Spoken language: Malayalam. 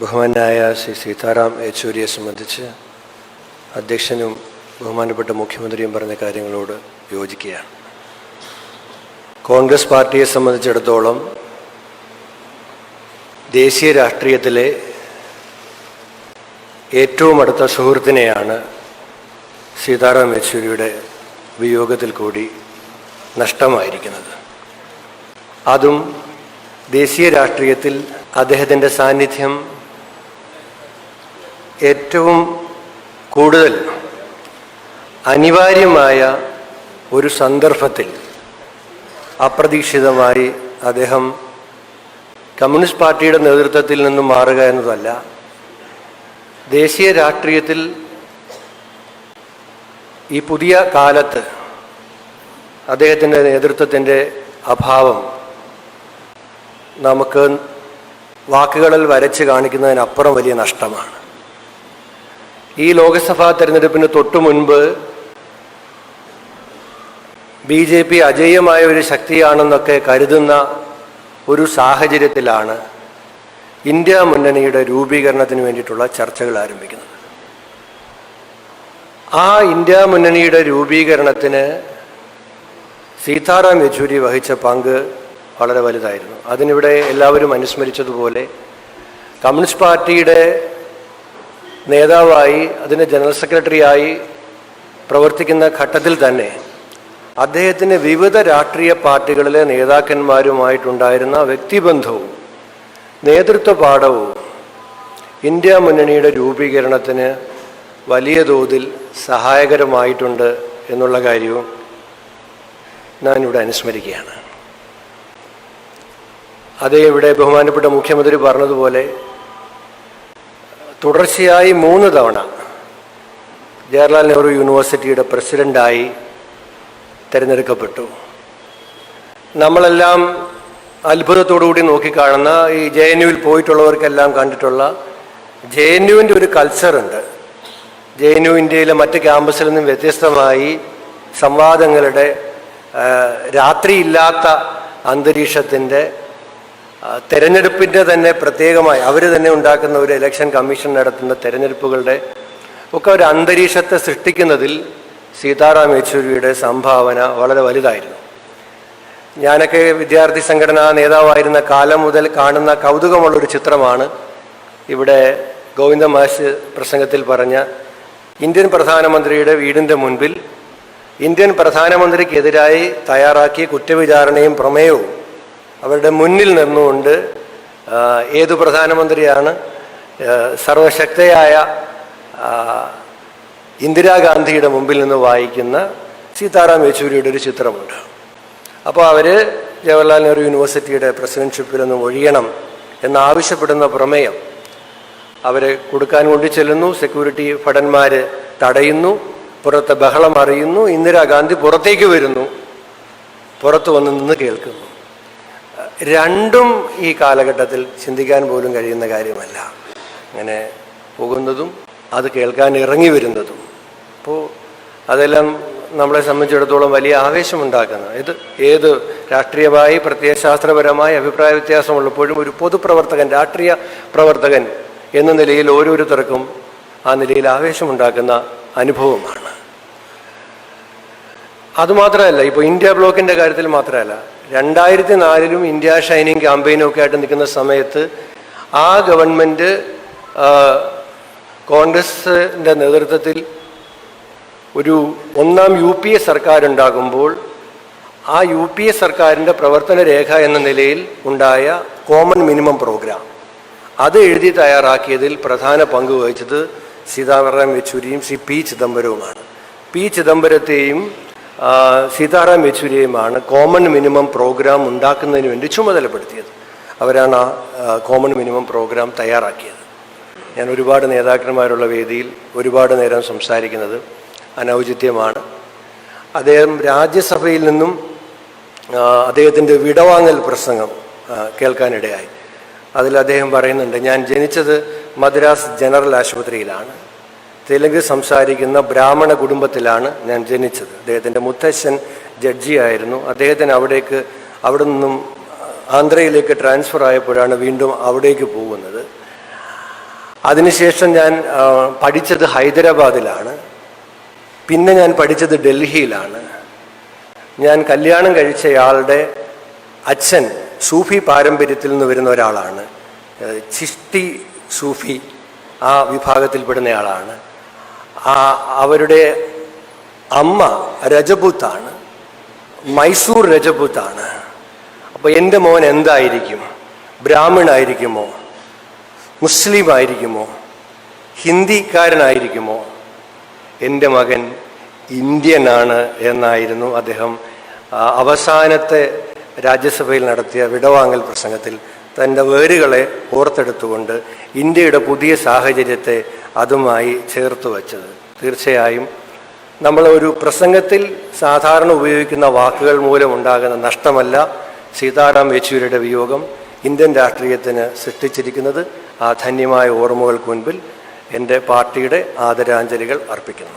ബഹുമാനായ ശ്രീ സീതാറാം യെച്ചൂരിയെ സംബന്ധിച്ച് അധ്യക്ഷനും ബഹുമാനപ്പെട്ട മുഖ്യമന്ത്രിയും പറഞ്ഞ കാര്യങ്ങളോട് യോജിക്കുകയാണ്. കോൺഗ്രസ് പാർട്ടിയെ സംബന്ധിച്ചിടത്തോളം ദേശീയ രാഷ്ട്രീയത്തിലെ ഏറ്റവും അടുത്ത സുഹൃത്തിനെയാണ് സീതാറാം യെച്ചൂരിയുടെ വിയോഗത്തിൽ കൂടി നഷ്ടമായിരിക്കുന്നത്. അതും ദേശീയ രാഷ്ട്രീയത്തിൽ അദ്ദേഹത്തിന്റെ സാന്നിധ്യം ഏറ്റവും കൂടുതൽ അനിവാര്യമായ ഒരു സന്ദർഭത്തിൽ അപ്രതീക്ഷിതമായി അദ്ദേഹം കമ്മ്യൂണിസ്റ്റ് പാർട്ടിയുടെ നേതൃത്വത്തിൽ നിന്നും മാറുക എന്നതല്ല ദേശീയ രാഷ്ട്രീയത്തിൽ ഈ പുതിയ കാലത്ത് അദ്ദേഹത്തിന്റെ നേതൃത്വത്തിന്റെ അഭാവം നമുക്ക് വാക്കുകളിൽ വരച്ച് കാണിക്കുന്നതിനപ്പുറം വലിയ നഷ്ടമാണ്. ഈ ലോക്സഭാ തെരഞ്ഞെടുപ്പിന് തൊട്ടു മുൻപ് ബി ജെ പി അജയ്യമായ ഒരു ശക്തിയാണെന്നൊക്കെ കരുതുന്ന ഒരു സാഹചര്യത്തിലാണ് ഇന്ത്യ മുന്നണിയുടെ രൂപീകരണത്തിന് വേണ്ടിയിട്ടുള്ള ചർച്ചകൾ ആരംഭിക്കുന്നത്. ആ ഇന്ത്യ മുന്നണിയുടെ രൂപീകരണത്തിന് സീതാറാം യെച്ചൂരി വഹിച്ച പങ്ക് വളരെ വലുതായിരുന്നു. അതിനിവിടെ എല്ലാവരും അനുസ്മരിച്ചതുപോലെ കമ്മ്യൂണിസ്റ്റ് പാർട്ടിയുടെ നേതാവായി അതിന്റെ ജനറൽ സെക്രട്ടറിയായി പ്രവർത്തിക്കുന്ന ഘട്ടത്തിൽ തന്നെ അദ്ദേഹത്തിന് വിവിധ രാഷ്ട്രീയ പാർട്ടികളിലെ നേതാക്കന്മാരുമായിട്ടുണ്ടായിരുന്ന വ്യക്തിബന്ധവും നേതൃത്വ പാഠവും ഇന്ത്യ മുന്നണിയുടെ രൂപീകരണത്തിന് വലിയ തോതിൽ സഹായകരമായിട്ടുണ്ട് എന്നുള്ള കാര്യവും ഞാനിവിടെ അനുസ്മരിക്കുകയാണ്. അതേ ഇവിടെ ബഹുമാനപ്പെട്ട മുഖ്യമന്ത്രി പറഞ്ഞതുപോലെ തുടർച്ചയായി മൂന്ന് തവണ ജവഹർലാൽ നെഹ്റു യൂണിവേഴ്സിറ്റിയുടെ പ്രസിഡന്റായി തിരഞ്ഞെടുക്കപ്പെട്ടു. നമ്മളെല്ലാം അത്ഭുതത്തോടുകൂടി നോക്കിക്കാണുന്ന ഈ ജെ എൻ യുവിൽ പോയിട്ടുള്ളവർക്കെല്ലാം കണ്ടിട്ടുള്ള ജെ എൻ യുവിന്റെ ഒരു കൾച്ചറുണ്ട് ജെ എൻ യു ഇന്ത്യയിലെ മറ്റ് ക്യാമ്പസിൽ നിന്നും വ്യത്യസ്തമായി സംവാദങ്ങളുടെ രാത്രിയില്ലാത്ത അന്തരീക്ഷത്തിന്റെ തെരഞ്ഞെടുപ്പിന്റെ തന്നെ പ്രത്യേകമായി അവർ തന്നെ ഉണ്ടാക്കുന്ന ഒരു ഇലക്ഷൻ കമ്മീഷൻ നടത്തുന്ന തെരഞ്ഞെടുപ്പുകളുടെ ഒക്കെ ഒരു അന്തരീക്ഷത്തെ സൃഷ്ടിക്കുന്നതിൽ സീതാറാം യെച്ചൂരിയുടെ സംഭാവന വളരെ വലുതായിരുന്നു. ഞാനൊക്കെ വിദ്യാർത്ഥി സംഘടനാ നേതാവായിരുന്ന കാലം മുതൽ കാണുന്ന കൗതുകമുള്ളൊരു ചിത്രമാണ് ഇവിടെ ഗോവിന്ദ മാഷ് പ്രസംഗത്തിൽ പറഞ്ഞ ഇന്ത്യൻ പ്രധാനമന്ത്രിയുടെ വീടിന്റെ മുൻപിൽ ഇന്ത്യൻ പ്രധാനമന്ത്രിക്കെതിരായി തയ്യാറാക്കിയ കുറ്റവിചാരണയും പ്രമേയവും അവരുടെ മുന്നിൽ നിന്നുകൊണ്ട് ഏതു പ്രധാനമന്ത്രിയാണ് സർവശക്തയായ ഇന്ദിരാഗാന്ധിയുടെ മുമ്പിൽ നിന്ന് വായിക്കുന്ന സീതാറാം യെച്ചൂരിയുടെ ഒരു ചിത്രമുണ്ട്. അപ്പോൾ അവർ ജവഹർലാൽ നെഹ്റു യൂണിവേഴ്സിറ്റിയുടെ പ്രസിഡൻഷിപ്പിൽ നിന്ന് ഒഴിയണം എന്നാവശ്യപ്പെടുന്ന പ്രമേയം അവരെ കൊടുക്കാൻ കൊണ്ടു ചെല്ലുന്നു. സെക്യൂരിറ്റി ഭടന്മാർ തടയുന്നു. പുറത്ത് ബഹളം അറിയുന്നു. ഇന്ദിരാഗാന്ധി പുറത്തേക്ക് വരുന്നു. പുറത്ത് വന്ന് നിന്ന് കേൾക്കുന്നു. രണ്ടും ഈ കാലഘട്ടത്തിൽ ചിന്തിക്കാൻ പോലും കഴിയുന്ന കാര്യമല്ല. അങ്ങനെ പോകുന്നതും അത് കേൾക്കാൻ ഇറങ്ങി വരുന്നതും. അപ്പോൾ അതെല്ലാം നമ്മളെ സംബന്ധിച്ചിടത്തോളം വലിയ ആവേശമുണ്ടാക്കുന്ന ഇത് ഏത് രാഷ്ട്രീയമായി പ്രത്യയശാസ്ത്രപരമായി അഭിപ്രായ വ്യത്യാസമുള്ളപ്പോഴും ഒരു പൊതുപ്രവർത്തകൻ രാഷ്ട്രീയ പ്രവർത്തകൻ എന്ന നിലയിൽ ഓരോരുത്തർക്കും ആ നിലയിൽ ആവേശമുണ്ടാക്കുന്ന അനുഭവമാണ്. അതുമാത്രമല്ല ഇപ്പോൾ ഇന്ത്യ ബ്ലോക്കിന്റെ കാര്യത്തിൽ മാത്രമല്ല രണ്ടായിരത്തി നാലിലും ഇന്ത്യ ഷൈനിങ് ക്യാമ്പയിനും ഒക്കെ ആയിട്ട് നിൽക്കുന്ന സമയത്ത് ആ ഗവൺമെന്റ് കോൺഗ്രസിന്റെ നേതൃത്വത്തിൽ ഒരു ഒന്നാം യു പി എ സർക്കാരുണ്ടാകുമ്പോൾ ആ യു പി എ സർക്കാരിന്റെ പ്രവർത്തന രേഖ എന്ന നിലയിൽ ഉണ്ടായ കോമൺ മിനിമം പ്രോഗ്രാം. അത് എഴുതി തയ്യാറാക്കിയതിൽ പ്രധാന പങ്ക് വഹിച്ചത് സീതാറാം യെച്ചൂരിയും ശ്രീ പി ചിദംബരവുമാണ്. പി ചിദംബരത്തെയും സീതാറാം യെച്ചൂരിയുമാണ് കോമൺ മിനിമം പ്രോഗ്രാം ഉണ്ടാക്കുന്നതിന് വേണ്ടി ചുമതലപ്പെടുത്തിയത്. അവരാണ് ആ കോമൺ മിനിമം പ്രോഗ്രാം തയ്യാറാക്കിയത്. ഞാൻ ഒരുപാട് നേതാക്കന്മാരുള്ള വേദിയിൽ ഒരുപാട് നേരം സംസാരിക്കുന്നത് അനൗചിത്യമാണ്. അദ്ദേഹം രാജ്യസഭയിൽ നിന്നും അദ്ദേഹത്തിന്റെ വിടവാങ്ങൽ പ്രസംഗം കേൾക്കാനിടയായി. അതിൽ അദ്ദേഹം പറയുന്നുണ്ട് ഞാൻ ജനിച്ചത് മദ്രാസ് ജനറൽ ആശുപത്രിയിലാണ്. തെലുങ്ക് സംസാരിക്കുന്ന ബ്രാഹ്മണ കുടുംബത്തിലാണ് ഞാൻ ജനിച്ചത്. അദ്ദേഹത്തിന്റെ മുത്തശ്ശൻ ജഡ്ജിയായിരുന്നു അദ്ദേഹത്തിന് അവിടേക്ക് അവിടെ നിന്നും ആന്ധ്രയിലേക്ക് ട്രാൻസ്ഫർ ആയപ്പോഴാണ് വീണ്ടും അവിടേക്ക് പോകുന്നത്. അതിനുശേഷം ഞാൻ പഠിച്ചത് ഹൈദരാബാദിലാണ്. പിന്നെ ഞാൻ പഠിച്ചത് ഡൽഹിയിലാണ്. ഞാൻ കല്യാണം കഴിച്ചയാളുടെ അച്ഛൻ സൂഫി പാരമ്പര്യത്തിൽ നിന്ന് വരുന്ന ഒരാളാണ്. ചിഷ്ടി സൂഫി ആ വിഭാഗത്തിൽപ്പെടുന്നയാളാണ്. അവരുടെ അമ്മ രജപുത്താണ് മൈസൂർ രജപുത്താണ്. അപ്പോൾ എന്റെ മോൻ എന്തായിരിക്കും? ബ്രാഹ്മണായിരിക്കുമോ? മുസ്ലിം ആയിരിക്കുമോ ഹിന്ദിക്കാരനായിരിക്കുമോ? എന്റെ മകൻ ഇന്ത്യനാണ് എന്നായിരുന്നു അദ്ദേഹം അവസാനത്തെ രാജ്യസഭയിൽ നടത്തിയ വിടവാങ്ങൽ പ്രസംഗത്തിൽ തന്റെ വേരുകളെ ഓർത്തെടുത്തുകൊണ്ട് ഇന്ത്യയുടെ പുതിയ സാഹചര്യത്തെ അതുമായി ചേർത്ത് വച്ചത്. തീർച്ചയായും നമ്മൾ ഒരു പ്രസംഗത്തിൽ സാധാരണ ഉപയോഗിക്കുന്ന വാക്കുകൾ മൂലമുണ്ടാകുന്ന നഷ്ടമല്ല സീതാറാം യെച്ചൂരിയുടെ വിയോഗം ഇന്ത്യൻ രാഷ്ട്രീയത്തിന് സൃഷ്ടിച്ചിരിക്കുന്നത് ആ ധന്യമായ ഓർമ്മകൾക്ക് മുൻപിൽ എന്റെ പാർട്ടിയുടെ ആദരാഞ്ജലികൾ അർപ്പിക്കുന്നു.